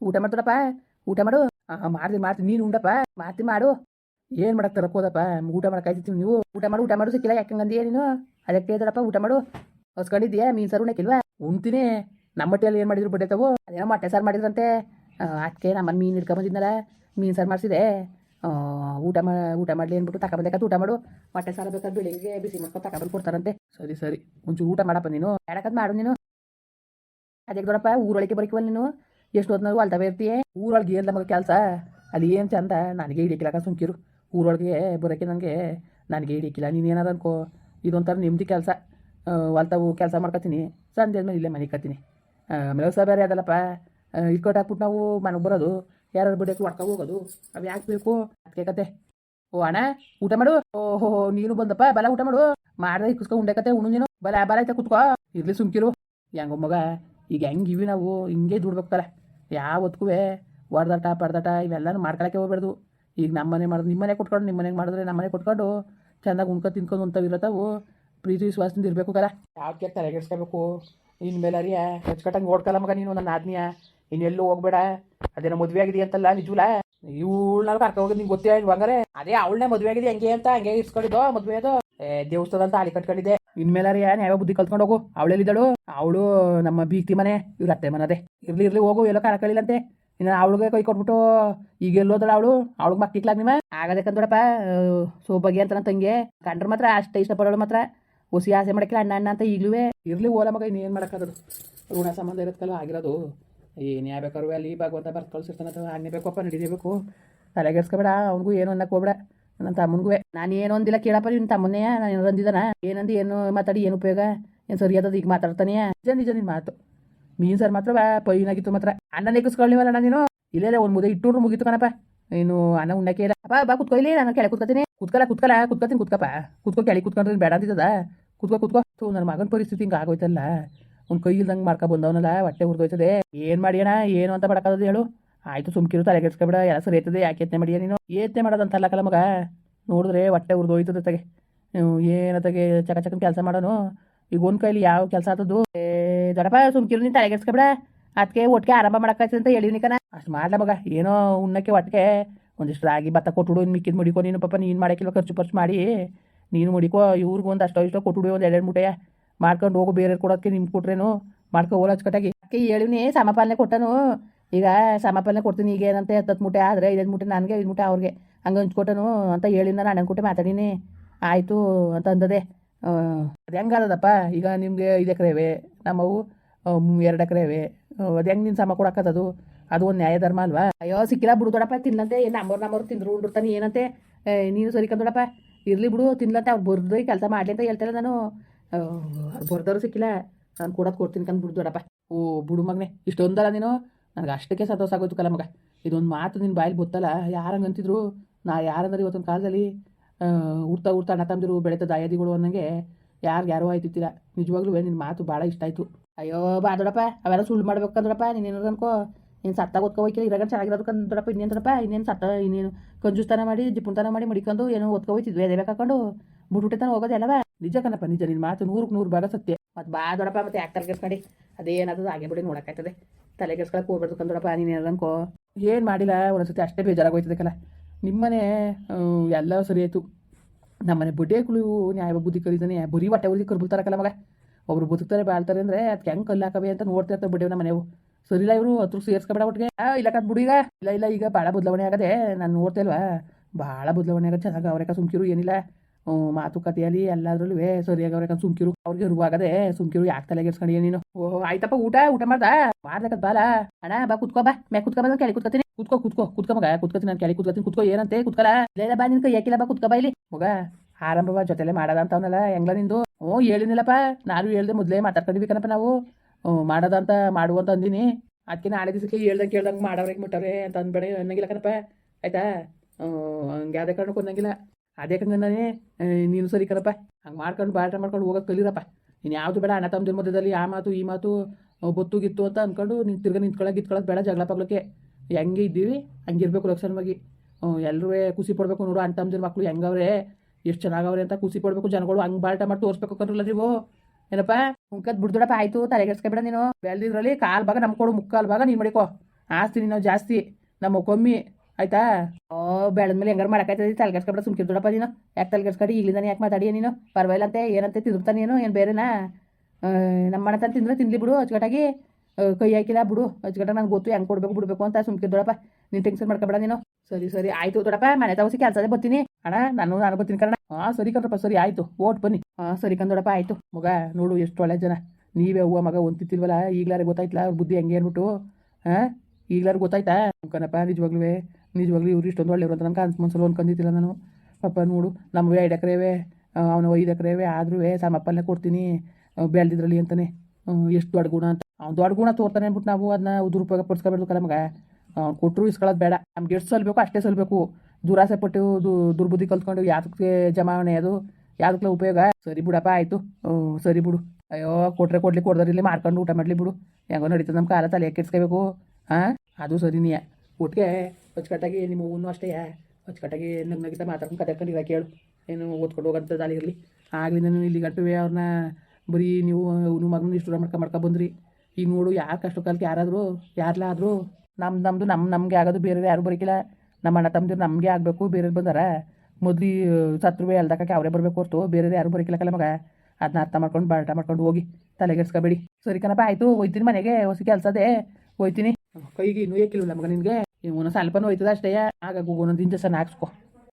ಊಟ ಮಾಡ್ತಾರಪ್ಪ ಊಟ ಮಾಡು. ಮಾಡ್ತೀನಿ ಮಾಡ್ತೀನಿ. ನೀನು ಉಂಡಪ್ಪ. ಮಾಡ್ತೀನಿ, ಮಾಡು. ಏನು ಮಾಡಕ್ಕೆ ತರಕೋದಪ್ಪ ಊಟ ಮಾಡಕ್ಕೆ ನೀವು. ಊಟ ಮಾಡು ಊಟ ಮಾಡು. ಸಿಕ್ಕಿಲ್ಲ ಯಾಕಂಗಂದಿಯೇ ನೀನು? ಅದಕ್ಕೆ ಹೇಳ್ದಪ್ಪ ಊಟ ಮಾಡು. ಹೊಸ್ಕೊಂಡಿದ್ಯಾ ಮೀನು ಸಾರು ಉಣ್ಣಕ್ಕಿಲ್ವಾ? ಉಣ್ತೀನಿ. ನಮ್ಮ ಬಟ್ಟೆಯಲ್ಲಿ ಏನು ಮಾಡಿದ್ರು ಬಡ್ಡೆ ತಗೋ ಅದೇನೋ ಮೊಟ್ಟೆ ಸಾರು ಮಾಡಿದ್ರಂತೆ. ಅದಕ್ಕೆ ನಮ್ಮನ್ನು ಮೀನು ಹಿಡ್ಕೊಂಬಂದಿದ್ನಲ್ಲ. ಮೀನು ಸಾರು ಮಾಡಿಸಿದೆ. ಊಟ ಮಾ, ಊಟ ಮಾಡಲಿ ಅಂದ್ಬಿಟ್ಟು ತಗೊಂಬಂದಕ್ಕೆ ಊಟ ಮಾಡು. ಮೊಟ್ಟೆ ಸಾರು ಬೇಕಾದ್ರೆ ಬೆಳಿಗ್ಗೆ ಬಿಸಿ ಮಾಡ್ಕೊಂಡು ತಗೊಂಬಂದು ಕೊಡ್ತಾರಂತೆ. ಸರಿ ಸರಿ. ಒಂಚೂರು ಊಟ ಮಾಡಪ್ಪ ನೀನು. ಯಾರಕ್ಕಂತ ಮಾಡು ನೀನು. ಅದಕ್ಕೆ ದೊಡ್ಡಪ್ಪ, ಊರೊಳಗೆ ಬರಕಿವಲ್ಲ ನೀನು. ಎಷ್ಟು ಹೊತ್ತಿನಾರು ಅಲ್ತವೇ ಇರ್ತೀಯ ಊರೊಳಗೆ ಏನು ನಮಗೆ ಕೆಲಸ? ಅಲ್ಲಿ ಏನು ಚಂದ? ನನಗೆ ಹಿಡಿಕಿಲ್ಲ ಸುಂಕಿರು ಊರೊಳಗೆ ಬರೋಕ್ಕೆ ನನಗೆ ನನಗೆ ಹಿಡಿಕಿಲ್ಲ. ನೀನು ಏನಾರು ಅನ್ಕೋ. ಇದೊಂಥರ ನೆಮ್ಮದಿ ಕೆಲಸ. ಹೊಲ್ತಾವು ಕೆಲಸ ಮಾಡ್ಕೊತೀನಿ. ಸಂಜೆ ಮೇಲೆ ಇಲ್ಲೇ ಮನೆ ಕತ್ತೀನಿ ಆಮೇಲೆ ಹೊಸ ಬೇರೆ ಅದಲ್ಲಪ್ಪ. ಇಟ್ಕೊಟ್ಟು ಹಾಕ್ಬಿಟ್ಟು ನಾವು ಮನೆಗೆ ಬರೋದು. ಯಾರು ಬಿಡೋಕೆ ಹೊಡ್ಕೊ ಹೋಗೋದು. ಅವು ಯಾಕೆ ಬೇಕು? ಅದಕ್ಕೆ ಕತೆ. ಓ, ಅಣ್ಣ, ಊಟ ಮಾಡು. ಓಹೋ ನೀನು ಬಂದಪ್ಪ. ಬಲ, ಊಟ ಮಾಡು. ಮಾಡ್ದೆ ಕುಸ್ಕೊ ಉಂಡೆ ಕತೆ, ಉಣ್ಣು ನೀನು. ಬಲ ಬಲ ಆಯ್ತಾ ಕುತ್ಕೋ. ಇರ್ಲಿ ಸುಮ್ಕಿರು. ಹೆಂಗೊಮ್ಮಗ ಮಗ. ಈಗ ಹೆಂಗಿವಿ ನಾವು? ಹಿಂಗೆ ದುಡ್ಬೇಕಲ್ಲ ಯಾವ ಒತ್ಕುವೆ ಹೊಡೆದಾಟ, ಪಡ್ದಾಟ, ಇವೆಲ್ಲನೂ ಮಾಡ್ಕೊಳಕ್ಕೆ ಹೋಗ್ಬಾರ್ದು. ಈಗ ನಮ್ಮ ಮನೆ ಮಾಡೋದು ನಿಮ್ಮ ಮನೆ ಕೊಟ್ಕೊಂಡು, ನಿಮ್ಮ ಮನೆಗೆ ಮಾಡಿದ್ರೆ ನಮ್ಮ ಮನೆ ಕೊಟ್ಕೊಂಡು ಚೆನ್ನಾಗಿ ಉಣ್ಕೊ, ತಿನ್ಕೊಂಡು ಅಂತ ಇರತ್ತಾವು ಪ್ರೀತಿ, ವಿಶ್ವಾಸದಿಂದ ಇರಬೇಕು ಕಲ. ಯಾಕೆ ತಲೆಗೆಡ್ಸ್ಕೋಬೇಕು ಇನ್ಮೇಲೆ ಅರಿಯ ಹೆಚ್ಕಟ್ಟಂಗೆ ನೋಡ್ಕಲ್ಲ ಮಗ ನೀನು ನನ್ನ ಆದ್ಮೀಯ ಇನ್ನೆಲ್ಲೂ ಹೋಗ್ಬೇಡ. ಅದೇನ ಮದುವೆ ಆಗಿದೆ ಅಂತಲ್ಲ ನಿಜವಲ್ಲ ಇವಳನ್ನ ಕರ್ಕೊ ಹೋಗೋದು ನಿಂಗೆ ಗೊತ್ತೇ ಇಲ್ವಾ ಹಂಗಾರೆ? ಅದೇ ಅವಳನ್ನೇ ಮದುವೆ ಆಗಿದೆ ಹಂಗೆ ಅಂತ ಹಂಗೆ ಇರ್ಸ್ಕೊಂಡಿದ್ದೋ ಮದುವೆ ಅದು ದೇವಸ್ಥಾನ ಅಂತ ತಾಳಿ ಕಟ್ಕೊಂಡಿದ್ದೆ. ಇನ್ಮೇಲೆ ಯಾವ ಬುದ್ಧಿ ಕಲ್ತ್ಕೊಂಡು ಹೋಗು. ಅವಳೆಲ್ಲಿದ್ದಾಳು ಅವಳು ನಮ್ಮ ಬೀಗ್ತಿ ಮನೆ. ಇವ್ರ ಅತ್ತೆ ಮನದೆ ಇರ್ಲಿ ಇರ್ಲಿ, ಹೋಗು, ಎಲ್ಲೋ ಕರ್ಕೊಳ್ಳಿಲ್ಲಂತೆ ಇನ್ನ ಅವಳಿಗೆ ಕೈ ಕೊಟ್ಬಿಟ್ಟು ಈಗ ಎಲ್ಲೋದಳ ಅವಳು? ಅವಳಿಗೆ ಮಕ್ಕಿಕ್ಲಾಗ ನಿಮ್ಮ ಆಗದಕ್ಕಂದೋಡಪ್ಪ ಸೋಬಗೆ ಅಂತ ನನ್ನ ತಂಗಿ ಕಂಡ್ರೆ ಮಾತ್ರ ಅಷ್ಟೇ ಇಷ್ಟಪಡೋಳು ಮಾತ್ರ. ಹುಸಿ ಆಸೆ ಮಾಡಕ್ಕಿಲ್ಲ ಅಣ್ಣ ಅಣ್ಣ ಅಂತ ಈಗಲೂ ಇರ್ಲಿ ಓಲ ಮಗ, ಇನ್ನೇನು ಮಾಡೋಕ್ಕಾಗದು ಋಣ ಸಂಬಂಧ ಇರತ್ತಲ್ಲ ಆಗಿರೋದು. ಏನು ಯಾಬೇಕಾರು ಅಲ್ಲಿ ಭಗವಂತ ಬರ್ತು ಕಳ್ಸಿರ್ತಾನೆ ಆಜ್ಞೆ ಬೇಕಪ್ಪ ನಡೀಬೇಕು ತಲೆಗೆಡ್ಸ್ಕೊಬೇಡ, ಅವನಿಗೂ ಏನು ಅನ್ನಕ್ಕೆ ಹೋಗ್ಬೇಡ. ನನ್ನ ತಮ್ಮನಿಗೂ ನಾನು ಏನು ಒಂದಿಲ್ಲ ಕೇಳಪ್ಪ ನಿನ್ನ ತಮ್ಮನೇ ನಾನು ಏನು ಅಂದಿದ್ದಾನ. ಏನಂದು, ಏನು ಮಾತಾಡಿ, ಏನು ಉಪಯೋಗ? ಏನು ಸರಿಯಾದದು ಈಗ ಮಾತಾಡ್ತಾನೆ? ನಿಜ ನಿಜ ನಿನ್ನ ಮಾತು. ಮೀನು ಸರ್ ಮಾತ್ರ ಪೈನಾಗಿತ್ತು ಮಾತ್ರ. ಅಣ್ಣ ನೆಕ್ಕಿಸ್ಕೊಳ್ಳಿವಲ್ಲ ನಾನು ನೀನು? ಇಲ್ಲ ಒಂದು ಮುದ್ದೆ ಇಟ್ಟು ಮುಗೀತು ಕಣಪ್ಪ. ನೀನು ಅನ್ನ ಉಣ್ಣಕ್ಕೆ ಇಲ್ಲ. ಅಪ್ಪ ಬಾ ಕುತ್ಕೊಳ್ಳಿ ನಾನು ಕೆಳಗೆ ಕುತ್ಕೊತೀನಿ. ಕುತ್ಕಲ್ಲ ಕುತ್ಕಲ್ಲ, ಕುತ್ಕೊತೀನಿ, ಕುತ್ಕಪ್ಪ. ಕುತ್ಕೋ, ಕೆಳಗೆ ಕುತ್ಕೊಂಡ್ರೆ ಬೇಡ ಅಂತಿದ್ದದ. ಕುತ್ಕೋ ಕುತ್ಕೋ. ನನ್ನ ಮಗನ ಪರಿಸ್ಥಿತಿ ಹಿಂಗೆ ಆಗೋಯ್ತಲ್ಲ. ಒಂದು ಕೈ ಇಲ್ದಂಗೆ ಮಾಡ್ಕೊ ಬಂದವನಲ್ಲ, ಹೊಟ್ಟೆ ಹುರಿದೋಯ್ತದೆ. ಏನು ಮಾಡಿ ಅಣ್ಣ? ಏನು ಅಂತ ಮಾಡಕ್ಕಾಗದು ಹೇಳು. ಆಯ್ತು ಸುಮ್ಕಿರು ತಲೆಗೆಡ್ಸ್ಕೊಬೇಡ ಎಲ್ಲ ಸರಿ ಏತದೆ ಯಾಕೆ ಯತ್ನೆ ಮಾಡಿಯ ನೀನು? ಯತ್ನೆ ಮಾಡೋದಂತಲ್ಲ ಕಲ ಮಗ. ನೋಡಿದ್ರೆ ಹೊಟ್ಟೆ ಉರಿದೋಯ್ತದೆ ತಗೆ. ಏನತ್ತಾಗೆ ಚಕ ಚಕನ್ ಕೆಲಸ ಮಾಡೋನು? ಈಗ ಒಂದು ಕೈಲಿ ಯಾವ ಕೆಲಸ ಆತದ್ದು? ಏ ಸುಮ್ಕಿರು ನೀನು ತಲೆಗೆಡ್ಸ್ಕೊಬೇಡ ಅದಕ್ಕೆ ಒಟ್ಟಿಗೆ ಆರಂಭ ಮಾಡಕ್ಕಾಯ್ತದೆ ಅಂತ ಹೇಳಿವ್ನಿ ಕಣ. ಅಷ್ಟು ಮಾಡ್ಲ ಮಗ. ಏನೋ ಉಣ್ಣಕ್ಕೆ ಒಟ್ಟಿಗೆ ಒಂದಿಷ್ಟು ರಾಗಿ, ಭತ್ತ ಕೊಟ್ಟುಡು ಮಿಕ್ಕಿದ ಮುಡಿಕೋ ನೀನು. ಪಾಪ ನೀನು ಮಾಡೋಕ್ಕಿಲ್ವ ಖರ್ಚು ಪರ್ಚು ಮಾಡಿ? ನೀನು ಮುಡಿಕೋ, ಇವ್ರಿಗೂ ಒಂದು ಅಷ್ಟೋ ಇಷ್ಟೋ ಕೊಟ್ಟುಡು, ಒಂದು ಎರಡೆರಡು ಮಾಡ್ಕೊಂಡು ಹೋಗು ಬೇರೆ ಕೊಡೋಕ್ಕೆ ನಿಮ್ಗೆ ಕೊಟ್ರೇನು? ಮಾಡ್ಕೊ ಹೋಲಚ್ಕಟ್ಟಾಗಿ ಅದಕ್ಕೆ ಹೇಳಿವ್ನಿ ಸಮಪಾಲನೆ ಕೊಟ್ಟನು. ಈಗ ಸಮಪಾಲನೆ ಕೊಡ್ತೀನಿ, ಈಗ ಏನಂತ ಹತ್ತತ್ತು ಮೂಟೆ ಆದರೆ ಐದೈದು ಮೂಟೆ ನನಗೆ, ಐದು ಮೂಟೆ ಅವ್ರಿಗೆ. ಹಂಗೆ ಹಂಚ್ಕೊಟ್ಟನು ಅಂತ ಹೇಳಿ ನಾನು ಹಂಗೆ ಕೊಟ್ಟೆ ಮಾತಾಡೀನಿ. ಆಯಿತು ಅಂತ ಅಂದದೆ. ಅದು ಹೆಂಗಾದದಪ್ಪ ಈಗ ನಿಮಗೆ ಐದು ಎಕರೆವೆ, ನಮ್ಮವು ಎರಡು ಎಕರೆವೆ. ಅದು ಹೆಂಗೆ ನೀನು ಸಮ ಕೊಡಕ್ಕದು ಅದು? ಒಂದು ನ್ಯಾಯ ಧರ್ಮ ಅಲ್ವಾ? ಅಯ್ಯೋ, ಸಿಕ್ಕಿಲ್ಲ ಬಿಡು ದೊಡಪ್ಪ ತಿನ್ನಂತೆ. ಏನು ನಮ್ಮವ್ರು ನಮ್ಮವ್ರು ತಿಂದ್ರು, ಉಂಡಿರ್ತಾನೆ, ಏನಂತೆ? ನೀನು ಸರಿ ಕಂದೊಡಪ್ಪ ಇರಲಿ ಬಿಡು, ತಿನ್ಲಂತೆ. ಅವ್ರು ಬರ್ದು ಕೆಲಸ ಮಾಡಲಿ ಅಂತ ಹೇಳ್ತಾರೆ ನಾನು. ಬರ್ದವ್ರು ಸಿಕ್ಕಿಲ್ಲ. ನಾನು ಕೊಡೋದು ಕೊಡ್ತೀನಿ ಕಂದು ಬಿಡು ದೊಡಪ್ಪ ಓ, ಬಿಡು ಮಗನೆ, ಇಷ್ಟೊಂದಲ್ಲ ನೀನು? ನನಗೆ ಅಷ್ಟಕ್ಕೆ ಸಂತೋಷ ಆಗೋಯ್ತು ಕಲ ಮಗ. ಇದೊಂದು ಮಾತು ನಿನ್ನ ಬಾಯಲ್ಲಿ ಗೊತ್ತಲ್ಲ ಯಾರಂಗೆ ಅಂತಿದ್ರು? ನಾ ಯಾರಂದ್ರೆ ಇವತ್ತೊಂದು ಕಾಲದಲ್ಲಿ ಊರ್ತಾ ಊರ್ತಾ ಅಣ್ಣ ತಂದಿರು ಬೆಳೆತ ದಾಯಾದಿಗಳು ಅನ್ನಂಗೆ ಯಾರು ಯಾರೋ ಆಯ್ತಿತ್ತಿಲ್ಲ ನಿಜವಾಗ್ಲೂ ನಿನ್ನ ಮಾತು ಭಾಳ ಇಷ್ಟ ಆಯಿತು. ಅಯ್ಯೋ, ಬಾ ದೊಡಪ್ಪ ಅವೆಲ್ಲ ಸುಳ್ಳು ಮಾಡ್ಬೇಕಂದ್ರಪ್ಪ ನೀನೇನು ಅನ್ಕೋ. ನೀನು ಸತ್ತಾಗ ಓದ್ಕೋಬೇಕಿಲ್ಲ ಇರಾಗ ಚೆನ್ನಾಗಿರೋದು ದೊಡಪ್ಪ ಇನ್ನೇನು ದೊಡಪ್ಪ ಇನ್ನೇನು ಸತ್ತ, ಇನ್ನೇನು ಕಂಜುಸ್ತಾನ ಮಾಡಿ, ಜಿಪ್ಪುಣ್ತನ ಮಾಡಿ, ಮಡಿಕೊಂಡು ಏನೋ ಓದ್ಕೋಯ್ತಿದ್ವಿ ಅದೇ ಬೇಕಾಕೊಂಡು ಬಿಟ್ಬಿಟ್ಟೆ ಹೋಗೋದು ಎಲ್ಲವ ನಿಜ ಕಣಪ್ಪ, ನಿಜ ನಿನ್ನ ಮಾತು ನೂರಕ್ಕೆ ನೂರು ಭಾಗ ಸತ್ಯ. ಮತ್ತು ಬಾ ದೊಡಪ್ಪ ಮತ್ತೆ ಯಾಕೆ ತಲೆಗೆಡ್ಸ್ಕೊಂಡು ಅದೇನಾದ್ರೂ ಹಾಗೆ ಬಿಡಿ ನೋಡೋಕ್ಕಾಯ್ತದೆ ತಲೆಗೆಡ್ಸ್ಕೊಳಕ್ಕೆ ಹೋಗ್ಬಾರ್ದು ಪಾ ನೀನು ಅನ್ಕೋ ಏನು ಮಾಡಿಲ್ಲ, ಒಂದೊಂದ್ಸತಿ ಅಷ್ಟೇ ಬೇಜಾರಾಗೋಯ್ತದೆ ಕಲ ನಿಮ್ಮನೆ ಎಲ್ಲ ಸರಿ ಆಯಿತು. ನಮ್ಮನೆ ಬಡ್ಡೆಗಳು ನ್ಯಾಯ ಬುದ್ಧಿ ಕಲಿತಾನೆ, ಬರೀ ಹೊಟ್ಟೆ ಉಳಿದು ಕರ್ಬಿಡ್ತಾರಕ್ಕಲ್ಲ ಮಗ. ಒಬ್ರು ಬದುಕ್ತಾರೆ, ಬಾಳ್ತಾರೆ ಅಂದರೆ ಅದಕ್ಕೆ ಹೆಂಗೆ ಕಲ್ಲು ಅಂತ ನೋಡ್ತಾ ಇರ್ತಾರೆ ನಮ್ಮನೆ ನಮ್ಮ ಮನೆವು ಸರಿಲ್ಲ ಇವರು, ಹತ್ರ ಸೇರಿಸ್ಕೊಬೇಡ ಒಟ್ಟಿಗೆ ಇಲ್ಲ ಕತ್ ಬಿಡು ಈಗ. ಇಲ್ಲ ಇಲ್ಲ, ಈಗ ಭಾಳ ಬದಲಾವಣೆ ಆಗದೆ, ನಾನು ನೋಡ್ತಾ ಇಲ್ವಾ? ಭಾಳ ಬದಲಾವಣೆ ಆಗದೆ ಚೆನ್ನಾಗಿ ಅವರೇಕ ಸುಮ್ಕಿರು, ಏನಿಲ್ಲ. ಮಾತುಕತೆಯಲ್ಲಿ ಎಲ್ಲದ್ರಲ್ಲೂ ಸರಿಯಾಗಿ ಅವ್ರ ಸುಮ್ಕಿರು, ಅವ್ರಿಗೆ ರುವಾಗದೆ, ಸುಮ್ಕಿರು, ಯಾಕೆ ತಲೆಗೆಡ್ಸ್ಕೊಂಡಿಯ ನೀನು? ಓಹೋ ಆಯ್ತಪ್ಪ, ಊಟ ಊಟ ಮಾಡ್ದ? ಮಾಡ್ದಕ್ಕದ್ ಬಾಲ. ಅಣ್ಣ, ಬಾ, ಕುತ್ಕೋ, ಬಾ. ಮ್ಯಾ ಕುತ್ಕೋ ಬಾ ಕೆಳಗೆ ಕುತ್ಕೋತೀನಿ. ಕುತ್ಕೋ ಕುತ್ಕೋ ಕುತ್ಕೋ ಮಗ, ಕುತ್ಕೋತೀನಿ ನಾನು ಕೆಳಗೆ ಕುತ್ಕೋತೀನಿ. ಕುತ್ಕೋ, ಏನಂತೆ? ಕುತ್ಕಲ. ಇಲ್ಲ ಬಾ, ನಿನ್ ಕೈ ಯಾಕಿಲ್ಲ ಬಾ, ಕುತ್ಕೋ, ಬಾ, ಇಲ್ಲಿ. ಮಗ, ಆರಂಭವ ಜೊತೆಲೆ ಮಾಡದ ಅಂತ ಅವನಲ್ಲ, ಹೆಂಗ್ಲ ನಿಂದು? ಹ್ಞೂ, ಹೇಳಿನಿಲ್ಲಪ್ಪ. ನಾನು ಹೇಳ್ದೆ ಮೊದಲೇ ಮಾತಾಡ್ಕೊಂಡಿವಿ ಕಣಪ್ಪ ನಾವು. ಮಾಡೋದಂತ ಮಾಡುವಂತ ಅಂದಿನಿ. ಅದಕ್ಕೆ ನಾಳೆ ದಿವಸಕ್ಕೆ ಹೇಳ್ದಂಗೆ, ಕೇಳ್ದಂಗೆ ಮಾಡೋರಿಗೆ ಮುಟ್ಟವ್ರೆ ಅಂತ ಅಂದ್ಬೇಡ ಅನ್ನಂಗಿಲ್ಲ ಕಣಪ್ಪ. ಆಯ್ತಾ? ಹಂಗೆ ಯಾವುದೇ ಕಾರಣಕ್ಕೂ ಅನ್ನಂಗಿಲ್ಲ. ಅದೇ ನಾನೇ ನೀನು ಸರಿ ಕಣಪ್ಪ. ಹಂಗೆ ಮಾಡ್ಕೊಂಡು ಬಾಟ ಮಾಡ್ಕೊಂಡು ಹೋಗೋದು ಕಲೀರಪ್ಪ. ನೀನು ಯಾವುದು ಬೇಡ ಅಣ್ಣ ತಮ್ಮದಿರ ಮಧ್ಯದಲ್ಲಿ ಆ ಮಾತು, ಈ ಮಾತು ಬೊತ್ತುಗಿತ್ತು ಬೊತ್ತು ಗಿತ್ತು ಅಂತ ಅಂದ್ಕೊಂಡು ನೀನು ತಿರ್ಗಿ ನಿಂತ್ಕೊಳ್ಳೋಕೆ ಗಿತ್ಕೊಳ್ಳೋದು ಬೇಡ, ಜಗಳ ಪಗ್ಲಕ್ಕೆ. ಹೆಂಗೆ ಇದ್ದೀವಿ? ಇರಬೇಕು ಲಕ್ಷಣವಾಗಿ ಎಲ್ಲರೂ ಖುಷಿ ಪಡಬೇಕು ನೋಡು ಅಣ್ಣ ತಮ್ಮದಿರ ಮಕ್ಕಳು ಹೆಂಗವ್ರೆ? ಎಷ್ಟು ಚೆನ್ನಾಗವ್ರೆ ಅಂತ ಖುಷಿ ಪಡಬೇಕು ಜನಗಳು, ಹಂಗೆ ಬಾಟ ಮಾಡಿ ತೋರಿಸ್ಬೇಕು ಕಂದ್ರಲ್ಲ ನೀವು. ಏನಪ್ಪ? ಮುಖದ್ ಬಿಡ್ದೊಡಪ್ಪ, ಆಯ್ತು ತಲೆಗೆಡ್ಸ್ಕೊಬೇಡ ನೀನು. ಬೆಳೆದಿದ್ರಲ್ಲಿ ಕಾಲ್ ಭಾಗ ನಮ್ಮ ಕೊಡು, ಮುಕ್ಕಾಲ್ ಭಾಗ ನೀನು ಮಾಡಿಕೋ. ಆಸ್ತಿ ನೀನು ಜಾಸ್ತಿ. ನಮ್ಮ ಕಮ್ಮಿ, ಆಯ್ತಾ? ಬೆಳೆದ್ಮೇಲೆ ಹೆಂಗಾರು ಮಾಡಕ್ಕಾಯ್ತದೆ ತಲೆಗೆಡ್ಸ್ಕೊಬಿಡ ಸುಮ್ಕಿರ್ದೊಡಪ್ಪ ನೀನು ಯಾಕೆ ತಲೆಗೆಡ್ಸ್ಕಡಿ ಈಗಲಿಂದಾನೆ ಯಾಕೆ ಮಾತಾಡಿ ನೀನು? ಪರವಾಗಿಲ್ಲ ಅಂತೆ, ಏನಂತೆ ತಿಂದಿರ್ತಾನೆ ನೀನು ಏನು ಬೇರೆನಾ? ನಮ್ಮ ಮನೆ ತಂದು ತಿಂದ್ರೆ ತಿನ್ಲಿ ಬಿಡು, ಅಚ್ಚುಕಟ್ಟಾಗಿ. ಕೈ ಹಾಕಿಲ್ಲ ಬಿಡು, ಅಚ್ಚುಕಟ್ಟಾಗಿ ನಂಗೆ ಗೊತ್ತು ಹೆಂಗೆ ಕೊಡ್ಬೇಕು, ಬಿಡ್ಬೇಕು ಅಂತ ಸುಮ್ಕಿರ್ದೊಡಪ್ಪ ನೀನು ಟೆನ್ಷನ್ ಮಾಡ್ಕೊಬೇಡ ನೀನು. ಸರಿ ಸರಿ, ಆಯ್ತು ದೊಡಪ್ಪ, ಮನೆ ತಗೋಸಿ ಕೆಲಸದೇ ಬರ್ತೀನಿ. ಅಣ್ಣ, ನಾನು ನಾನು ಬರ್ತೀನಿ ಕಣ ಹಾಂ ಸರಿ ಕಂದ್ರಪ್ಪ ಸರಿ, ಆಯ್ತು. ಓಟ್ ಬನ್ನಿ. ಹಾಂ ಸರಿ ಕಂದೊಡಪ್ಪ ಆಯ್ತು. ಮಗ, ನೋಡು, ಎಷ್ಟು ಒಳ್ಳೆ ಜನ. ನೀವೇ ಹೂವ ಮಗ ಒಂತಿತ್ತಿಲ್ವಲ್ಲ ಈಗ್ಲಾರೆ ಗೊತ್ತಾಯ್ತಲ್ಲ, ಅವ್ರ ಬುದ್ಧಿ ಹೆಂಗೆ ಅಂದ್ಬಿಟ್ಟು ಹಾಂ ಈಗ್ಲಾರು ಗೊತ್ತಾಯ್ತಾ? ಕಣಪ್ಪ ನಿಜವಾಗ್ಲೂ ನಿಜವಾಗ್ಲೂ ಇವ್ರು ಇಷ್ಟೊಂದು ಒಳ್ಳೆಯವರು ಅಂತ ನಂಗೆ ಅನ್ಸ್ ಮನ್ಸಲ್ಲಿ ಅನ್ಕೊಂಡಿದ್ದಿಲ್ಲ ನಾನು. ಪಾಪ ನೋಡು ನಮ್ಮವೇ ಎರಡು ಎಕರೆವೇ ಅವನು ಐದು ಎಕರೆವೇ ಆದ್ರೂ ಸಮಪ್ಪಲ್ಲೇ ಕೊಡ್ತೀನಿ ಬೆಳೆದಿದ್ರಲ್ಲಿ ಅಂತಾನೆ. ಎಷ್ಟು ದೊಡ್ಡ ಗುಣ ಅಂತ. ಅವ್ನು ದೊಡ್ಡ ಗುಣ ತೋರ್ತಾನೆ ಅಂದ್ಬಿಟ್ಟು ನಾವು ಅದನ್ನ ದುರುಪಯೋಗ ಪಡಿಸ್ಕೊಬೇಡ್ದು ಕಲ ನಮ್ಗೆ ಅವ್ನು ಕೊಟ್ಟರು ಇಸ್ಕೊಳ್ಳೋದು ಬೇಡ. ನಮ್ಗೆ ಎಷ್ಟು ಸಲ್ಬೇಕು ಅಷ್ಟೇ ಸಲ್ಬೇಕು. ದುರಾಸೆ ಪಟ್ಟು ದುರ್ಬುದ್ಧಿ ಕಲ್ತ್ಕೊಂಡು ಯಾವುದಕ್ಕೆ ಜಮಾವಣೆ ಅದು? ಯಾವುದಕ್ಕೆ ಉಪಯೋಗ? ಸರಿ ಬಿಡಪ್ಪ, ಆಯಿತು. ಸರಿ ಬಿಡು. ಅಯ್ಯೋ, ಕೊಟ್ರೆ ಕೊಡ್ಲಿ ಕೊಡ್ದಾರಿಲ್ಲ ಮಾಡ್ಕೊಂಡು ಊಟ ಮಾಡಲಿ ಬಿಡು. ಹೆಂಗೋ ನಡೀತದೆ ನಮ್ಮ ಕಾಲ ತಲೆ ಕೆಡ್ಸ್ಕೋಬೇಕು. ಹಾಂ ಅದು ಸರಿನೀಯ ಒಟ್ಟಿಗೆ ಅಚ್ಚುಕಟ್ಟಾಗಿ ನಿಮ್ಮ ಹೂವು ಅಷ್ಟೇ ಅಚ್ಚುಕಟ್ಟಾಗಿ ನಗ್ ನಗಿತ ಮಾತಾಡ್ಕೊಂಡು ಕತೆ ಇರ ಕೇಳು. ಏನು ಓದ್ಕೊಂಡು ಹೋಗಂತ ದಾಲಿ ಇರಲಿ. ಆಗಲಿ ನಾನು ಇಲ್ಲಿ ಗಂಟುವೆ ಅವ್ರನ್ನ ಬರೀ ನೀವು ನೀವು ಮಗನ ಇಷ್ಟು ಮಾಡ್ಕೊ ಮಾಡ್ಕೊ ಬಂದ್ರಿ. ಈಗ ನೋಡು ಯಾರು ಕಷ್ಟ ಕಾಲಕ್ಕೆ ಯಾರಾದರೂ ಯಾರ್ಲಾದರೂ ನಮ್ಮ ನಮ್ಮದು ನಮ್ಮ ನಮಗೆ ಆಗೋದು ಬೇರೆ ಯಾರು ಬರೋಕಿಲ್ಲ. ನಮ್ಮ ಅಣ್ಣ ತಮ್ಮದಿರು ನಮಗೆ ಆಗಬೇಕು ಬೇರೆ ಬಂದಾರ. ಮೊದ್ಲು ಸತ್ರುವೆ ಅಲ್ದಕ್ಕೆ ಅವರೇ ಬರಬೇಕು ಹೊರತು ಬೇರೆ ಯಾರು ಬರೋಕಿಲ್ಲ ಕಲ ಮಗ. ಅದನ್ನ ಅರ್ಥ ಮಾಡ್ಕೊಂಡು ಬಾಟ ಮಾಡ್ಕೊಂಡು ಹೋಗಿ ತಲೆಗೆಡ್ಸ್ಕೊಬೇಡಿ. ಸರಿ ಕಣಪ್ಪ, ಆಯಿತು, ಹೋಯ್ತೀನಿ ಮನೆಗೆ, ಹೊಸ ಕೆಲಸದೇ, ಹೋಯ್ತೀನಿ. ಕೈಗೆ ಇನ್ನೂ ಏಕಿಲ್ಲ ಮಗ ನಿನಗೆ. ಇವನು ಸ್ವಲ್ಪನೂ ಹೋಯ್ತದ ಅಷ್ಟೇ. ಆಗ ಒಂದೊಂದು ಸಣ್ಣ ಹಾಕ್ಸ್ಕೊ.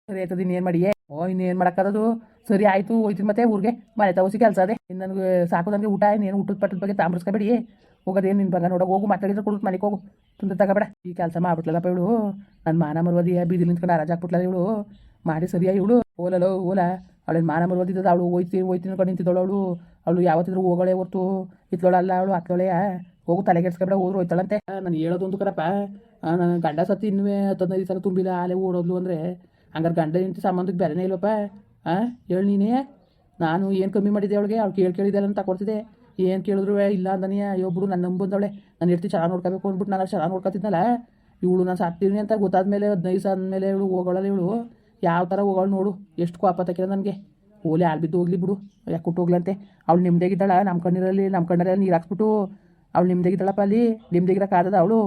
ಸರಿ ಆಯ್ತದ, ಇನ್ನೇನು ಮಾಡಿಯೇ? ಓ, ಇನ್ನೇನು ಮಾಡೋಕ್ಕದು ಸರಿ ಆಯಿತು, ಹೋಯ್ತೀನಿ ಮತ್ತೆ ಊರಿಗೆ. ಮನೆ ತಗೋಸಿ ಕೆಲಸ ಅದೇ. ಇನ್ನು ನನಗೆ ಸಾಕು ನನಗೆ ಊಟ, ಇನ್ನೇನು ಊಟದ ಪಟ್ಟದ ಬಗ್ಗೆ ತಾಂಬ್ರಿಸ್ಕೊಬೇಡಿ. ಹೋಗೋದೇನು ನಿನ್ ಬಗ್ಗೆ ನೋಡೋ ಹೋಗು, ಮಾತಾಡಿದ್ರೆ ಕೊಡು ಮನೆಗೆ ಹೋಗು. ತುಂಬ ತಗೋಬೇಡ. ಈ ಕೆಲಸ ಮಾಡ್ಬಿಟ್ಲಲ್ಲಪ್ಪ ಇವಳು. ನನ್ನ ಮಾನ ಮರುವದಿ ಬೀದಿ ನಿಂತ್ಕೊಂಡು ರಾಜ ಹಾಕ್ಬಿಟ್ಲ ಇವಳು. ಮಾಡಿ ಸರಿಯಾ ಇವಳು? ಓಲಲೋ, ಓಲ. ಅವಳೇನು ಮಾನ ಮರುವದಿದ್ದದ ಅವಳು ಹೋಯ್ತಿ ಹೋಯ್ತೀನಿ ಅನ್ಕೊಂಡು ನಿಂತಿದ್ದಳು ಅವಳು. ಅವಳು ಯಾವತ್ತಿದ್ರು ಹೋಗೋಳೆ ಹೊರ್ತು. ಇತ್ಲೋಳಲ್ಲ ಅವಳು ಹತ್ತೋಳೆಯ ಹೋಗು ತಲೆ ಕೆಡ್ಸ್ಕೊಬೇಡ, ಹೋದ್ರು ಹೋಯ್ತಾಳಂತೆ. ನಾನು ಹೇಳೋದೊಂದು ಕರಪ್ಪ ನನ್ನ ಗಂಡ ಸತ್ತಿ ಇನ್ನೂ ಹತ್ತದೈದು ಸಲ ತುಂಬಿಲ್ಲ, ಆಲೆ ಓಡೋದ್ಲು ಅಂದರೆ. ಹಂಗಾರೆ ಗಂಡ ಇಂತ ಸಂಬಂಧಕ್ಕೆ ಬೇರೆನೇ ಇಲ್ಲಪ್ಪ. ಹಾಂ ಹೇಳು ನೀನೇ. ನಾನು ಏನು ಕಮ್ಮಿ ಮಾಡಿದ್ದೆ ಅವಳಿಗೆ? ಅವ್ಳು ಕೇಳಿ ಕೇಳಿದ್ದಾಳೆ ಅಂತ ತಗೊಳ್ತಿದ್ದೆ ಏನು ಕೇಳಿದ್ರು ಇಲ್ಲ ಅಂದನಿಯ. ಅಯ್ಯೋ ಬಿಡು ನನ್ನ ನಂಬಂದವಳೆ ನಾನು ಇರ್ತಿ ಚೆನ್ನಾಗಿ ನೋಡ್ಕೋಬೇಕು ಅಂದ್ಬಿಟ್ಟು ನಾನು ಚೆನ್ನಾಗಿ ನೋಡ್ಕೊತಿದ್ನಲ್ಲ. ಇವಳು ನಾನು ಸಾಕ್ತೀನಿ ಅಂತ ಗೊತ್ತಾದ್ಮೇಲೆ ಹದಿನೈದು ಸಾವಿರ ಮೇಲೆ ಇವಳು ಹೋಗೋಳಲ್ಲ ಇವಳು. ಯಾವ ಥರ ಹೋಗೋಳು ನೋಡು. ಎಷ್ಟು ಕೋಪ ತಕ್ಕಿದ ನನಗೆ. ಓಲೆ ಆಲ್ ಬಿದ್ದು ಹೋಗ್ಲಿ ಬಿಡು. ಯಾಕೆ ಕೊಟ್ಟು ಹೋಗ್ಲಂತೆ? ಅವಳು ನಿಮ್ದೇಗಿದ್ದಾಳ ನಮ್ಮ ಕಣ್ಣಿರಲ್ಲಿ ನಮ್ಮ ಕಣ್ಣರಲ್ಲಿ ನೀರು ಹಾಕ್ಸ್ಬಿಟ್ಟು ಅವಳು ನಿಮ್ದಾಗಿದ್ದಾಳಪ್ಪ ಅಲ್ಲಿ ಕಾದದ ಅವಳು.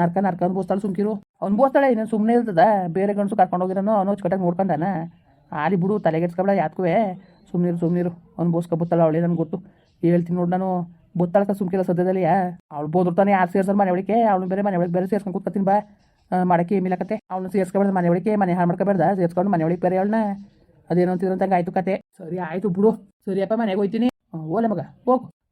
ನರ್ಕ ನರ್ಕ ಅನ್ಬೋಸ್ತಾಳೆ ಸುಮ್ಕಿರು. ಅವ್ನು ಬೋಸ್ತಾಳೆ, ಇನ್ನೇನು ಸುಮ್ಮನೆ ಇರ್ತದ ಬೇರೆ ಗಂಡಸು ಕರ್ಕೊಂಡು ಹೋಗಿರೋನು ಅವನು ಚಿಕಟಾಗಿ ನೋಡ್ಕೊಂಡಾನ. ಆಲಿ ಬಿಡು ತಲೆಗೆಡ್ಸ್ಕೊಬೇಡ ಯಾತ್ಕುವೆ. ಸುಮ್ಮನಿರು ಸುಮ್ಮನಿರು ಅವ್ನು ಬೋಸ್ಕೊಬತ್ತಾಳ ಅವಳೇ ನನಗೆ ಗೊತ್ತು. ಹೇಳ್ತೀನಿ ನೋಡಿ ನಾನು. ಬೊತ್ತಾಳಕ ಸುಮ್ಕಿಲ್ಲ ಸದ್ಯದಲ್ಲಿ ಅವ್ಳು ಬೋದಿರ್ತಾನೆ ಯಾರು ಸೇರ್ಸೋರು ಮನೆ ಒಳಗೆ ಅವಳು ಬೇರೆ ಮನೆ ಒಳಗೆ ಬೇರೆ ಸೇರ್ಸ್ಕೊಂಡು ಕೂತ್ಕತ್ತೀನಿ ಬಾ. ಮಾಡಕ್ಕೆ ಏಮಿಲ್ಲಕತ್ತೆ ಅವಳು ಸೇರ್ಸ್ಕೊಬೇಡ ಮನೆ ಒಳಗೆ ಮನೆ ಹಾಳು ಮಾಡ್ಕೊಬೇಡ್ದ. ಸೇರ್ಸ್ಕೊಂಡು ಮನೆ ಒಳಗೆ ಬೇರೆ ಅವಳನ್ನ ಅದೇನು ಅಂತಿದ್ರಂತ ಆಯ್ತು ಕತೆ. ಸರಿ, ಆಯಿತು ಬಿಡು. ಸರಿಯಪ್ಪ, ಮನೆಗೆ ಹೋಯ್ತೀನಿ. ಓಲೆ ಮಗ, ಹೋಗು.